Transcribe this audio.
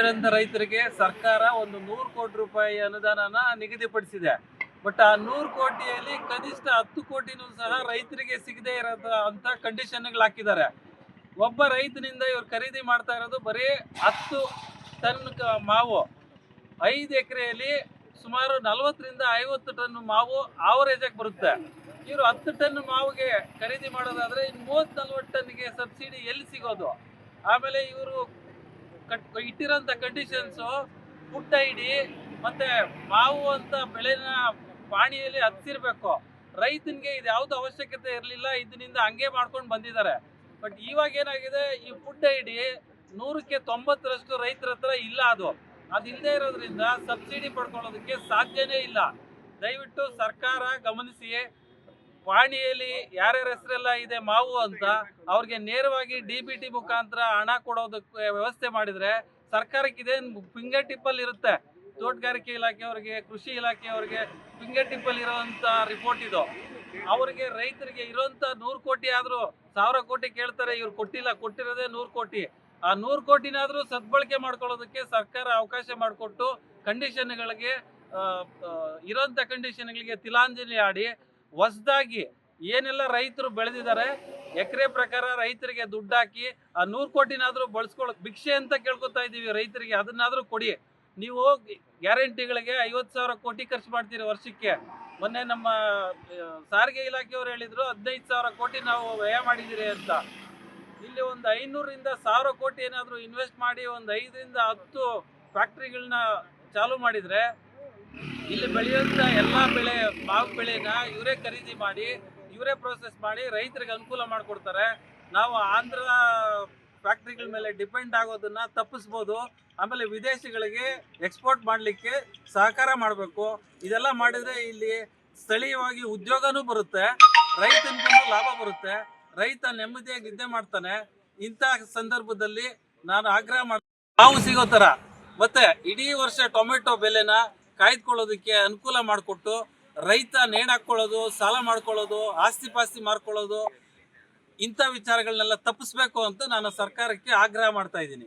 ಇದರಿಂದ ರೈತರಿಗೆ ಸರ್ಕಾರ ಒಂದು ನೂರು ಕೋಟಿ ರೂಪಾಯಿ ಅನುದಾನನ ನಿಗದಿಪಡಿಸಿದೆ. ಬಟ್ ಆ ನೂರು ಕೋಟಿಯಲ್ಲಿ ಕನಿಷ್ಠ ಹತ್ತು ಕೋಟಿನೂ ಸಹ ರೈತರಿಗೆ ಸಿಗದೆ ಇರೋದ ಅಂತ ಕಂಡೀಷನ್ಗಳು ಹಾಕಿದ್ದಾರೆ. ಒಬ್ಬ ರೈತನಿಂದ ಇವ್ರು ಖರೀದಿ ಮಾಡ್ತಾ ಇರೋದು ಬರೀ ಹತ್ತು ಟನ್ ಮಾವು. ಐದು ಎಕರೆಯಲ್ಲಿ ಸುಮಾರು ನಲವತ್ತರಿಂದ ಐವತ್ತು ಟನ್ ಮಾವು ಆವರೇಜ್ ಆಗಿ ಬರುತ್ತೆ. ಇವರು ಹತ್ತು ಟನ್ ಮಾವಿಗೆ ಖರೀದಿ ಮಾಡೋದಾದ್ರೆ ಇನ್ನು ಮೂವತ್ತು ನಲ್ವತ್ತು ಟನ್ಗೆ ಸಬ್ಸಿಡಿ ಎಲ್ಲಿ ಸಿಗೋದು? ಆಮೇಲೆ ಇವರು ಇಟ್ಟಿರೋಂಥ ಕಂಡೀಷನ್ಸು ಫುಡ್ ಐ ಡಿ ಮತ್ತೆ ಮಾವು ಅಂತ ಬೆಳೆನ ಪಾಣಿಯಲ್ಲಿ ಹತ್ತಿರ್ಬೇಕು ರೈತನಿಗೆ ಇದು ಯಾವುದು ಅವಶ್ಯಕತೆ ಇರಲಿಲ್ಲ, ಇದರಿಂದ ಹಂಗೆ ಮಾಡ್ಕೊಂಡು ಬಂದಿದ್ದಾರೆ. ಬಟ್ ಇವಾಗ ಏನಾಗಿದೆ, ಈ ಫುಡ್ ಐ ಡಿ ನೂರಕ್ಕೆ ತೊಂಬತ್ತರಷ್ಟು ರೈತರ ಹತ್ರ ಇಲ್ಲ ಅದು. ಅದು ಇಲ್ಲದೆ ಇರೋದ್ರಿಂದ ಸಬ್ಸಿಡಿ ಪಡ್ಕೊಳ್ಳೋದಕ್ಕೆ ಸಾಧ್ಯನೇ ಇಲ್ಲ. ದಯವಿಟ್ಟು ಸರ್ಕಾರ ಗಮನಿಸಿ ಪಾಣಿಯಲ್ಲಿ ಯಾರ್ಯಾರ ಹೆಸರೆಲ್ಲ ಇದೆ, ಮಾವು ಅಂತ ಅವ್ರಿಗೆ ನೇರವಾಗಿ ಡಿ ಬಿ ಟಿ ಮುಖಾಂತರ ಹಣ ಕೊಡೋದಕ್ಕೆ ವ್ಯವಸ್ಥೆ ಮಾಡಿದ್ರೆ ಸರ್ಕಾರಕ್ಕೆ ಫಿಂಗರ್ ಟಿಪ್ಪಲ್ಲಿ ಇರುತ್ತೆ. ತೋಟಗಾರಿಕೆ ಇಲಾಖೆಯವರಿಗೆ, ಕೃಷಿ ಇಲಾಖೆಯವರಿಗೆ ಫಿಂಗರ್ ಟಿಪ್ಪಲ್ಲಿ ಇರೋವಂಥ ರಿಪೋರ್ಟ್ ಇದು. ಅವರಿಗೆ ರೈತರಿಗೆ ಇರೋಂಥ ನೂರು ಕೋಟಿ ಆದರೂ ಸಾವಿರ ಕೋಟಿ ಕೇಳ್ತಾರೆ, ಇವ್ರು ಕೊಟ್ಟಿಲ್ಲ, ಕೊಟ್ಟಿರೋದೇ ನೂರು ಕೋಟಿ. ಆ ನೂರು ಕೋಟಿನಾದರೂ ಸದ್ಬಳಕೆ ಮಾಡ್ಕೊಳ್ಳೋದಕ್ಕೆ ಸರ್ಕಾರ ಅವಕಾಶ ಮಾಡಿಕೊಟ್ಟು ಕಂಡೀಷನ್ಗಳಿಗೆ ಇರೋಂಥ ಕಂಡೀಷನ್ಗಳಿಗೆ ತಿಲಾಂಜಲಿ ಆಡಿ ಹೊಸದಾಗಿ ಏನೆಲ್ಲ ರೈತರು ಬೆಳೆದಿದ್ದಾರೆ, ಎಕರೆ ಪ್ರಕಾರ ರೈತರಿಗೆ ದುಡ್ಡು ಹಾಕಿ, ಆ ನೂರು ಕೋಟಿನಾದರೂ ಬಳಸ್ಕೊಳ್ಳೋಕೆ ಭಿಕ್ಷೆ ಅಂತ ಕೇಳ್ಕೊತಾ ಇದ್ದೀವಿ ರೈತರಿಗೆ, ಅದನ್ನಾದರೂ ಕೊಡಿ. ನೀವು ಗ್ಯಾರಂಟಿಗಳಿಗೆ ಐವತ್ತು ಸಾವಿರ ಕೋಟಿ ಖರ್ಚು ಮಾಡ್ತೀರಿ ವರ್ಷಕ್ಕೆ. ಮೊನ್ನೆ ನಮ್ಮ ಸಾರಿಗೆ ಇಲಾಖೆಯವರು ಹೇಳಿದರು, ಹದಿನೈದು ಸಾವಿರ ಕೋಟಿ ನಾವು ವ್ಯಯ ಮಾಡಿದ್ದೀರಿ ಅಂತ. ಇಲ್ಲಿ ಒಂದು ಐನೂರಿಂದ ಸಾವಿರ ಕೋಟಿ ಏನಾದರೂ ಇನ್ವೆಸ್ಟ್ ಮಾಡಿ, ಒಂದು ಐದರಿಂದ ಹತ್ತು ಫ್ಯಾಕ್ಟ್ರಿಗಳನ್ನ ಚಾಲೂ ಮಾಡಿದರೆ ಇಲ್ಲಿ ಬೆಳೆಯುವಂಥ ಎಲ್ಲ ಬೆಳೆ ಮಾವು ಬೆಳೆನ ಇವರೇ ಖರೀದಿ ಮಾಡಿ, ಇವರೇ ಪ್ರೋಸೆಸ್ ಮಾಡಿ ರೈತರಿಗೆ ಅನುಕೂಲ ಮಾಡಿಕೊಡ್ತಾರೆ. ನಾವು ಆಂಧ್ರ ಫ್ಯಾಕ್ಟ್ರಿಗಳ ಮೇಲೆ ಡಿಪೆಂಡ್ ಆಗೋದನ್ನ ತಪ್ಪಿಸ್ಬೋದು. ಆಮೇಲೆ ವಿದೇಶಿಗಳಿಗೆ ಎಕ್ಸ್ಪೋರ್ಟ್ ಮಾಡಲಿಕ್ಕೆ ಸಹಕಾರ ಮಾಡಬೇಕು. ಇದೆಲ್ಲ ಮಾಡಿದ್ರೆ ಇಲ್ಲಿ ಸ್ಥಳೀಯವಾಗಿ ಉದ್ಯೋಗನೂ ಬರುತ್ತೆ, ರೈತನಿಗೂ ಲಾಭ ಬರುತ್ತೆ. ರೈತ ನೆಮ್ಮದಿಯಾಗಿ ನಿದ್ದೆ ಮಾಡ್ತಾನೆ. ಇಂಥ ಸಂದರ್ಭದಲ್ಲಿ ನಾನು ಆಗ್ರಹ ಮಾಡ್ತೇನೆ ನಾವು ಸಿಗೋ ಥರ ಮತ್ತೆ ಇಡೀ ವರ್ಷ ಟೊಮೆಟೊ ಬೆಲೆನ ಕಾಯ್ದುಕೊಳ್ಳೋದಕ್ಕೆ ಅನುಕೂಲ ಮಾಡಿಕೊಟ್ಟು ರೈತ ನೇಣಾಕ್ಕೊಳ್ಳೋದು ಸಾಲ ಮಾಡ್ಕೊಳ್ಳೋದು, ಆಸ್ತಿ ಪಾಸ್ತಿ ಮಾರ್ಕೊಳ್ಳೋದು ಇಂಥ ವಿಚಾರಗಳನ್ನೆಲ್ಲ ತಪ್ಪಿಸ್ಬೇಕು ಅಂತ ನಾನು ಸರ್ಕಾರಕ್ಕೆ ಆಗ್ರಹ ಮಾಡ್ತಾ ಇದ್ದೀನಿ.